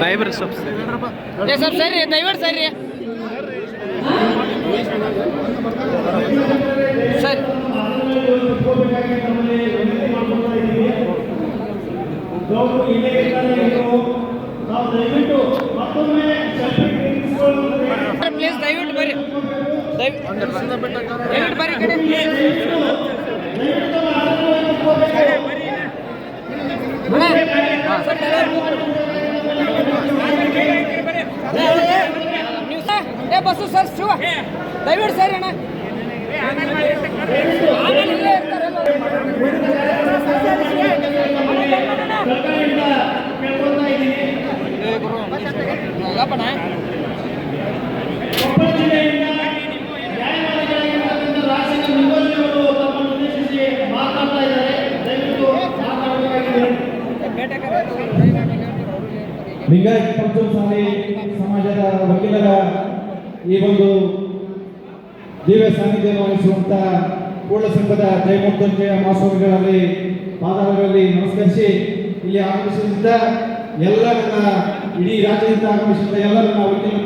ಸಾಹೇಬ್ರ ಸ್ವಲ್ಪ ಸರ್. ಸರಿ ದಯವಿಟ್ಟು ಸರಿ. ಸರಿ. ಪ್ಲೀಸ್ ದಯವಿಟ್ಟು ಬರ್ರಿ. ದಯವಿಟ್ಟು ಬರ್ರಿ ಕಡೆ. ಅಣ್ಣ, ಸ್ವಲ್ಪ ನೀವು ಸರ್ ಏ ಬಸ್ಸು ಸರ್ ಶಿವ ದಯವಿಟ್ಟು ಸರ್ ಅಣ್ಣ. ಲಿಂಗಾಯತ ಪಂಚಮಸಾಲಿ ಸಮಾಜದ ವಕೀಲರ ಈ ಒಂದು ದಿವ್ಯ ಸಾನ್ನಿಧ್ಯವನ್ನು ವಹಿಸುವಂತ ಕೂಡಲ ಸಂಘದ ಜಯಮೃತ್ಯುಂಜಯ ಮಹಾಸ್ವಾಮಿಗಳಲ್ಲಿ ಪಾದಗಳಲ್ಲಿ ನಮಸ್ಕರಿಸಿ, ಇಲ್ಲಿ ಆಗಮಿಸಿದ ಎಲ್ಲರನ್ನ, ಇಡೀ ರಾಜ್ಯದಿಂದ ಆಗಮಿಸಿದ ಎಲ್ಲ ನನ್ನ ವಕೀಲ